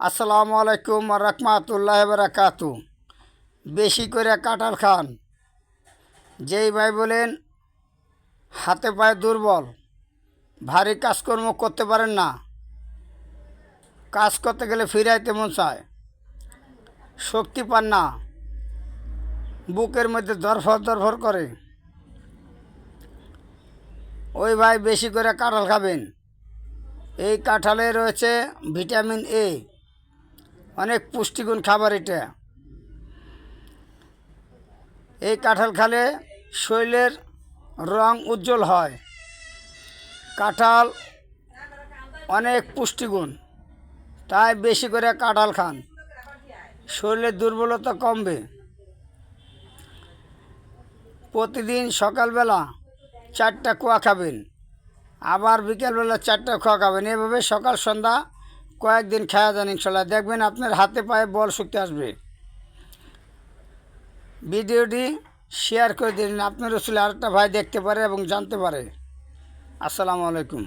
আসসালামু আলাইকুম রহমাতুল্লাহ বারাকাতু বেশি করে কাঁঠাল খান। যেই ভাই বলেন, হাতে পায়ে দুর্বল, ভারী কাজকর্ম করতে পারেন না। কাজ করতে গেলে ফিরাইতে মন চায়। শক্তি পান না। বুকের মধ্যে দরফর দরফর করে। ওই ভাই বেশি করে কাঁঠাল খাবেন। এই কাঁঠালে রয়েছে ভিটামিন এ। অনেক পুষ্টিগুণ খাবার এটা। এই কাঁঠাল খালে শরীরের রং উজ্জ্বল হয়। কাঁঠাল অনেক পুষ্টিগুণ। তাই বেশি করে কাঁঠাল খান। শরীরের দুর্বলতা কমবে। প্রতিদিন সকালবেলা চারটা কুয়া খাবেন। আবার বিকেলবেলা চারটা খোয়া খাবেন। এভাবে সকাল, সন্ধ্যা কয়েকদিন খাওয়া যান ইনশাল্লাহ। দেখবেন আপনার হাতে পায়ে বল শক্তি আসবে। ভিডিওটি শেয়ার করে দিন। আপনার আসলে আরেকটা ভাই দেখতে পারে এবং জানতে পারে। আসসালামু আলাইকুম।